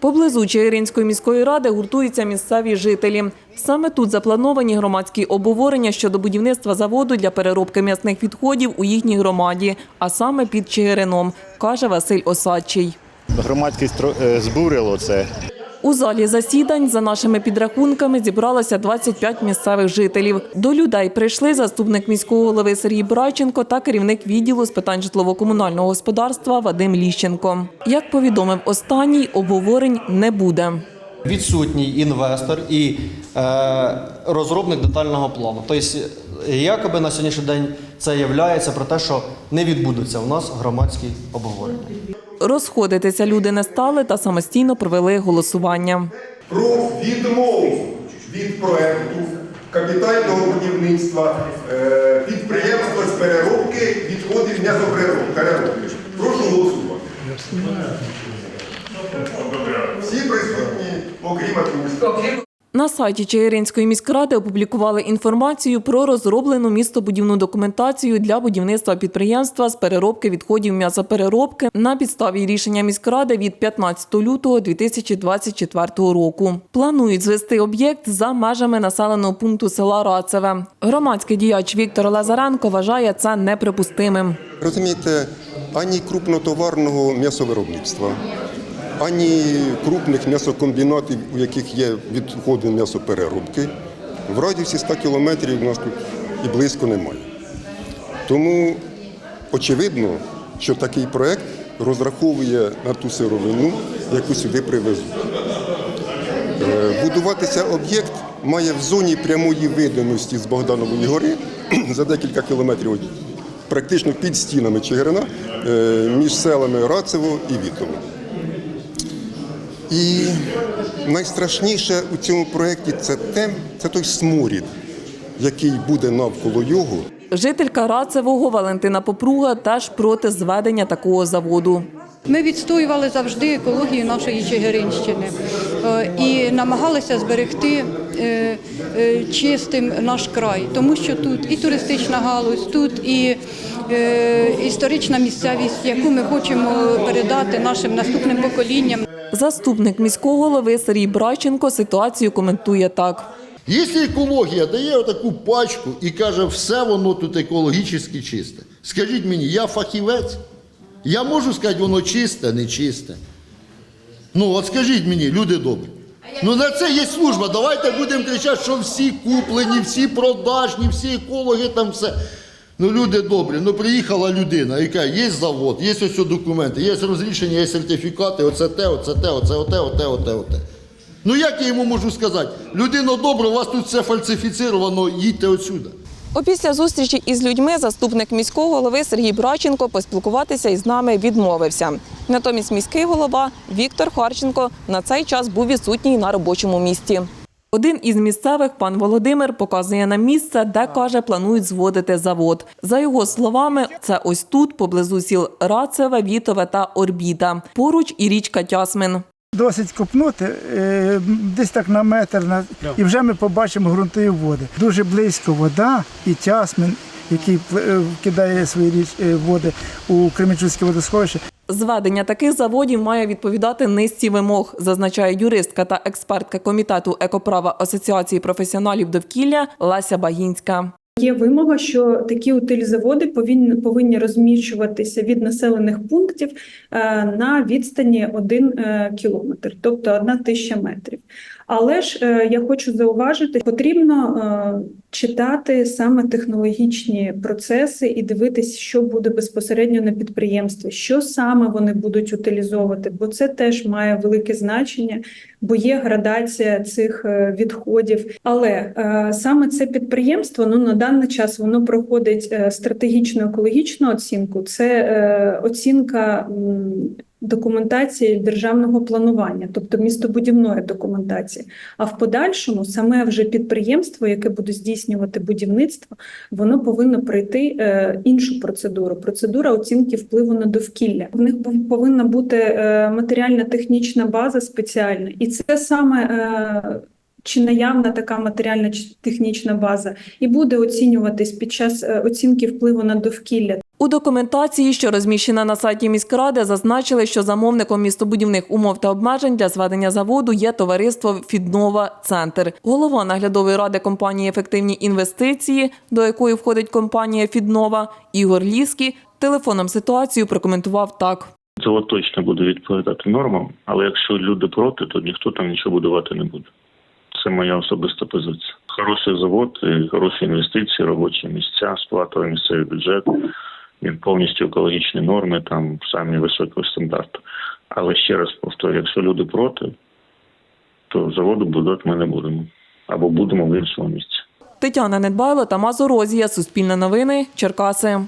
Поблизу Чигиринської міської ради гуртуються місцеві жителі. Саме тут заплановані громадські обговорення щодо будівництва заводу для переробки м'ясних відходів у їхній громаді, а саме під Чигирином, каже Василь Осадчий. Громадськість е, збурило це. У залі засідань, за нашими підрахунками, зібралося 25 місцевих жителів. До людей прийшли заступник міського голови Сергій Брайченко та керівник відділу з питань житлово-комунального господарства Вадим Ліщенко. Як повідомив останній, обговорень не буде. Відсутній інвестор і е, розробник детального плану. Тобто, якоби на сьогоднішній день це є про те, що не відбудуться у нас громадські обговорення. Розходитися люди не стали та самостійно провели голосування. про відмову від проекту капітального будівництва е, підприємства з переробки відходів м'ясопереробки. Прошу голосувати. Всі присутні, окрім адміністрації. На сайті Чигиринської міськради опублікували інформацію про розроблену містобудівну документацію для будівництва підприємства з переробки відходів м'ясопереробки на підставі рішення міськради від 15 лютого 2024 року. Планують звести об'єкт за межами населеного пункту села Рацеве. Громадський діяч Віктор Лазаренко вважає це неприпустимим. Розумієте, ані крупнотоварного м'ясовиробництва, ані крупних м'ясокомбінатів, у яких є відходи м'ясопереробки, в радіусі 100 кілометрів у нас тут і близько немає. Тому очевидно, що такий проект розраховує на ту сировину, яку сюди привезуть. Е, Будуватися об'єкт має в зоні прямої видимості з Богданової гори за декілька кілометрів, практично під стінами Чигирина, е, між селами Рацево і Вітово. І найстрашніше у цьому проєкті це те, це той сморід, який буде навколо його. Жителька Рацевого Валентина Попруга теж проти зведення такого заводу. Ми відстоювали завжди екологію нашої Чигиринщини е, і намагалися зберегти е, е, чистим наш край, тому що тут і туристична галузь, тут і історична місцевість, яку ми хочемо передати нашим наступним поколінням. Заступник міського голови Сергій Брайченко ситуацію коментує так. Якщо екологія дає отаку пачку і каже, все воно тут екологічно чисте, скажіть мені, я фахівець? Я можу сказати, воно чисте, не чисте. Ну, от скажіть мені, люди добрі. Ну на це є служба. Давайте будемо кричати, що всі куплені, всі продажні, всі екологи там все. Ну, люди добрі, ну приїхала людина, яка є завод, є ось документи, є розрішення, є сертифікати, оце те, оце те, оце оте, оте, оте, оте. Ну як я йому можу сказати? Людино добре, у вас тут все фальсифіцировано, їдьте отсюда. Опісля зустрічі із людьми заступник міського голови Сергій Брайченко поспілкуватися із нами відмовився. Натомість міський голова Віктор Харченко на цей час був відсутній на робочому місці. Один із місцевих, пан Володимир, показує нам місце, де каже, планують зводити завод. За його словами, це ось тут, поблизу сіл Рацеве, Вітове та Орбіта. Поруч і річка Тясмин. Досить копнути, е, десь так на метр, на- і вже ми побачимо ґрунтові води. Дуже близько вода і тясмин, який е, кидає свої річ, е, води у Кременчуцьке водосховище. Зведення таких заводів має відповідати низці вимог, зазначає юристка та експертка комітету екоправа Асоціації професіоналів довкілля Леся Багінська. Є вимога, що такі утилізаводи повинні, повинні розміщуватися від населених пунктів е, на відстані 1 е, кілометр, тобто 1 тисяча метрів. Але ж е, я хочу зауважити, потрібно е, читати саме технологічні процеси і дивитися, що буде безпосередньо на підприємстві, що саме вони будуть утилізовувати, бо це теж має велике значення, бо є градація цих е, відходів. Але саме це підприємство ну на даний час воно проходить стратегічну екологічну оцінку. Це оцінка. Документації державного планування, тобто містобудівної документації. А в подальшому саме вже підприємство, яке буде здійснювати будівництво, воно повинно пройти е, іншу процедуру процедура оцінки впливу на довкілля. В них повинна бути е, матеріальна технічна база спеціальна, і це саме. Е, чи наявна така матеріальна технічна база, і буде оцінюватись під час оцінки впливу на довкілля. У документації, що розміщена на сайті міськради, зазначили, що замовником містобудівних умов та обмежень для зведення заводу є товариство Фіднова Центр. Голова наглядової ради компанії Ефективні інвестиції, до якої входить компанія Фіднова, Ігор Ліський, телефоном ситуацію прокоментував так. Завод точно буде відповідати нормам, але якщо люди проти, то ніхто там нічого будувати не буде. Це моя особиста позиція. Хороший завод, хороші інвестиції, робочі місця, сплатовий місцевий бюджет, він повністю екологічні норми, там самі високі стандарту. Але ще раз повторюю, якщо люди проти, то заводу будувати ми не будемо. Або будемо в іншому місці. Тетяна Недбайло та Мазорозія. Суспільне новини. Черкаси.